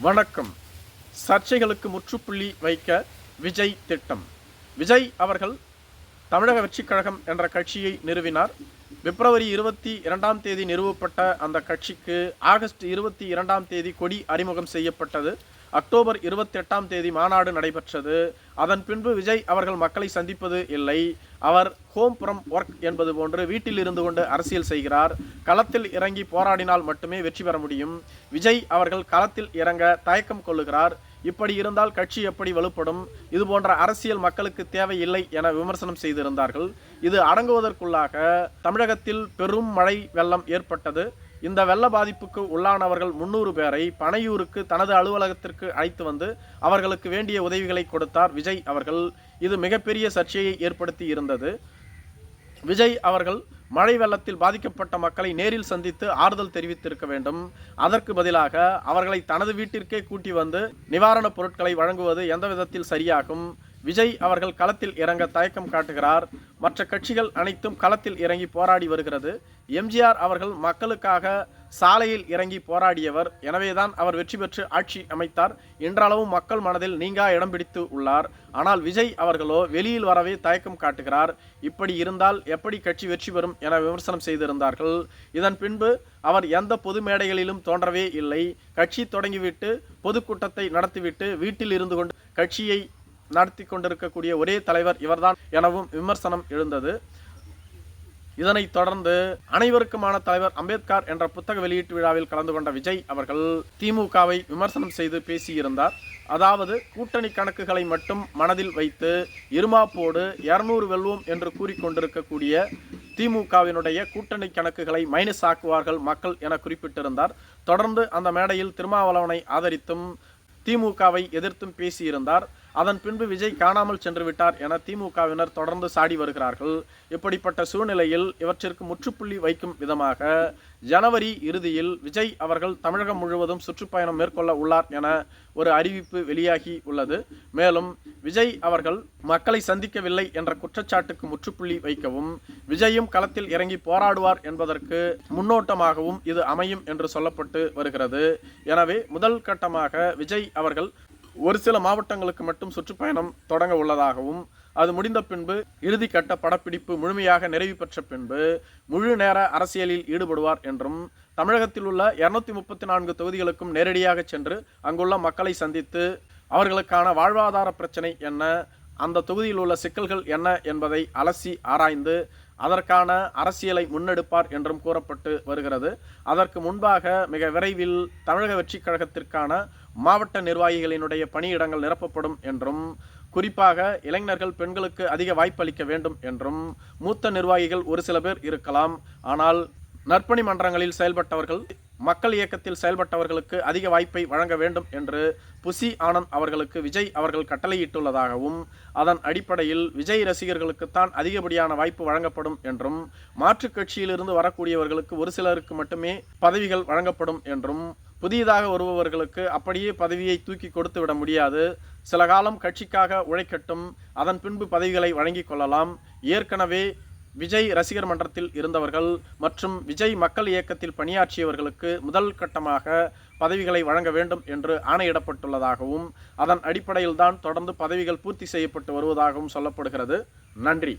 வணக்கம். சர்ச்சைகளுக்கு முற்றுப்புள்ளி வைக்க விஜய் திட்டம். விஜய் அவர்கள் தமிழக வெற்றிக் கழகம் என்ற கட்சியை நிறுவினார். பிப்ரவரி இருபத்தி இரண்டாம் தேதி நிறுவப்பட்ட அந்த கட்சிக்கு ஆகஸ்ட் இருபத்தி இரண்டாம் தேதி கொடி அறிமுகம் செய்யப்பட்டது. அக்டோபர் இருபத்தி எட்டாம் தேதி மாநாடு நடைபெற்றது. அதன் பின்பு விஜய் அவர்கள் மக்களை சந்திப்பது இல்லை. அவர் ஹோம் ஃப்ரம் ஒர்க் என்பது போன்று வீட்டில் இருந்து கொண்டு அரசியல் செய்கிறார். களத்தில் இறங்கி போராடினால் மட்டுமே வெற்றி பெற முடியும். விஜய் அவர்கள் களத்தில் இறங்க தயக்கம் கொள்ளுகிறார். இப்படி இருந்தால் கட்சி எப்படி வலுப்படும்? இது போன்ற அரசியல் மக்களுக்கு தேவையில்லை என விமர்சனம் செய்திருந்தார்கள். இது அடங்குவதற்குள்ளாக தமிழகத்தில் பெரும் மழை வெள்ளம் ஏற்பட்டது. இந்த வெள்ள பாதிப்புக்கு உள்ளானவர்கள் முன்னூறு பேரை பனையூருக்கு தனது அலுவலகத்திற்கு அழைத்து வந்து அவர்களுக்கு வேண்டிய உதவிகளை கொடுத்தார் விஜய் அவர்கள். இது மிகப்பெரிய சர்ச்சையை ஏற்படுத்தி இருந்தது. விஜய் அவர்கள் மழை வெள்ளத்தில் பாதிக்கப்பட்ட மக்களை நேரில் சந்தித்து ஆறுதல் தெரிவித்திருக்க வேண்டும். அதற்கு பதிலாக அவர்களை தனது வீட்டிற்கே கூட்டி வந்து நிவாரணப் பொருட்களை வழங்குவது எந்த விதத்தில் சரியாகும்? விஜய் அவர்கள் களத்தில் இறங்க தயக்கம் காட்டுகிறார். மற்ற கட்சிகள் அனைத்தும் களத்தில் இறங்கி போராடி வருகிறது. எம்ஜிஆர் அவர்கள் மக்களுக்காக சாலையில் இறங்கி போராடியவர். எனவேதான் அவர் வெற்றி பெற்று ஆட்சி அமைத்தார். இன்றளவும் மக்கள் மனதில் நீங்கா இடம் பிடித்து உள்ளார். ஆனால் விஜய் அவர்களோ வெளியில் வரவே தயக்கம் காட்டுகிறார். இப்படி இருந்தால் எப்படி கட்சி வெற்றி பெறும் என விமர்சனம் செய்திருந்தார்கள். இதன் பின்பு அவர் எந்த பொது மேடைகளிலும் தோன்றவே இல்லை. கட்சி தொடங்கிவிட்டு பொதுக்கூட்டத்தை நடத்திவிட்டு வீட்டில் இருந்து கொண்டு கட்சியை நடத்தி கொண்டிருக்கக்கூடிய ஒரே தலைவர் இவர்தான் எனவும் விமர்சனம் எழுந்தது. இதனைத் தொடர்ந்து அனைவருக்குமான தலைவர் அம்பேத்கர் என்ற புத்தக வெளியீட்டு விழாவில் கலந்து கொண்ட விஜய் அவர்கள் திமுகவை விமர்சனம் செய்து பேசியிருந்தார். அதாவது கூட்டணி கணக்குகளை மட்டும் மனதில் வைத்து இருமாப்போடு இருநூறு வெல்வோம் என்று கூறிக்கொண்டிருக்கக்கூடிய திமுகவினுடைய கூட்டணி கணக்குகளை மைனஸ் ஆக்குவார்கள் மக்கள் என குறிப்பிட்டிருந்தார். தொடர்ந்து அந்த மேடையில் திருமாவளவனை ஆதரித்தும் திமுகவை எதிர்த்தும் பேசியிருந்தார். அதன் பின்பு விஜய் காணாமல் சென்று விட்டார் என திமுகவினர் தொடர்ந்து சாடி வருகிறார்கள். இப்படிப்பட்ட சூழ்நிலையில் இவற்றிற்கு முற்றுப்புள்ளி வைக்கும் விதமாக ஜனவரி இறுதியில் விஜய் அவர்கள் தமிழகம் முழுவதும் சுற்றுப்பயணம் மேற்கொள்ள உள்ளார் என ஒரு அறிவிப்பு வெளியாகி உள்ளது. மேலும் விஜய் அவர்கள் மக்களை சந்திக்கவில்லை என்ற குற்றச்சாட்டுக்கு முற்றுப்புள்ளி வைக்கவும் விஜயும் களத்தில் இறங்கி போராடுவார் என்பதற்கு முன்னோட்டமாகவும் இது அமையும் என்று சொல்லப்பட்டு வருகிறது. எனவே முதல் கட்டமாக விஜய் அவர்கள் ஒரு சில மாவட்டங்களுக்கு மட்டும் சுற்றுப்பயணம் தொடங்க உள்ளதாகவும் அது முடிந்த பின்பு இறுதிக்கட்ட படப்பிடிப்பு முழுமையாக நிறைவு பெற்ற பின்பு முழு நேர அரசியலில் ஈடுபடுவார் என்றும் தமிழகத்தில் உள்ள இருநூத்தி முப்பத்தி நான்கு தொகுதிகளுக்கும் நேரடியாக சென்று அங்குள்ள மக்களை சந்தித்து அவர்களுக்கான வாழ்வாதார பிரச்சனை என்ன அந்த தொகுதியில் உள்ள சிக்கல்கள் என்ன என்பதை அலசி ஆராய்ந்து அதற்கான அரசியலை முன்னெடுப்பார் என்றும் கூறப்பட்டு வருகிறது. அதற்கு முன்பாக மிக விரைவில் தமிழக வெற்றி கழகத்திற்கான மாவட்ட நிர்வாகிகளினுடைய பணியிடங்கள் நிரப்பப்படும் என்றும் குறிப்பாக இளைஞர்கள் பெண்களுக்கு அதிக வாய்ப்பளிக்க வேண்டும் என்றும் மூத்த நிர்வாகிகள் ஒரு சில பேர் இருக்கலாம். ஆனால் நற்பணி மன்றங்களில் செயல்பட்டவர்கள் மக்கள் இயக்கத்தில் செயல்பட்டவர்களுக்கு அதிக வாய்ப்பை வழங்க வேண்டும் என்று புசி ஆனந்த் அவர்களுக்கு விஜய் அவர்கள் கட்டளையிட்டுள்ளதாகவும் அதன் அடிப்படையில் விஜய் ரசிகர்களுக்குத்தான் அதிகப்படியான வாய்ப்பு வழங்கப்படும் என்றும் மாற்றுக் கட்சியிலிருந்து வரக்கூடியவர்களுக்கு ஒரு சிலருக்கு மட்டுமே பதவிகள் வழங்கப்படும் என்றும் புதியதாக வருபவர்களுக்கு அப்படியே பதவியை தூக்கி கொடுத்து விட முடியாது. சில காலம் கட்சிக்காக உழைக்கட்டும் அதன் பின்பு பதவிகளை வழங்கிக் கொள்ளலாம். ஏற்கனவே விஜய் ரசிகர் மன்றத்தில் இருந்தவர்கள் மற்றும் விஜய் மக்கள் இயக்கத்தில் பணியாற்றியவர்களுக்கு முதல் கட்டமாக பதவிகளை வழங்க வேண்டும் என்று ஆணையிடப்பட்டுள்ளதாகவும் அதன் அடிப்படையில்தான் தொடர்ந்து பதவிகள் பூர்த்தி செய்யப்பட்டு வருவதாகவும் சொல்லப்படுகிறது. நன்றி.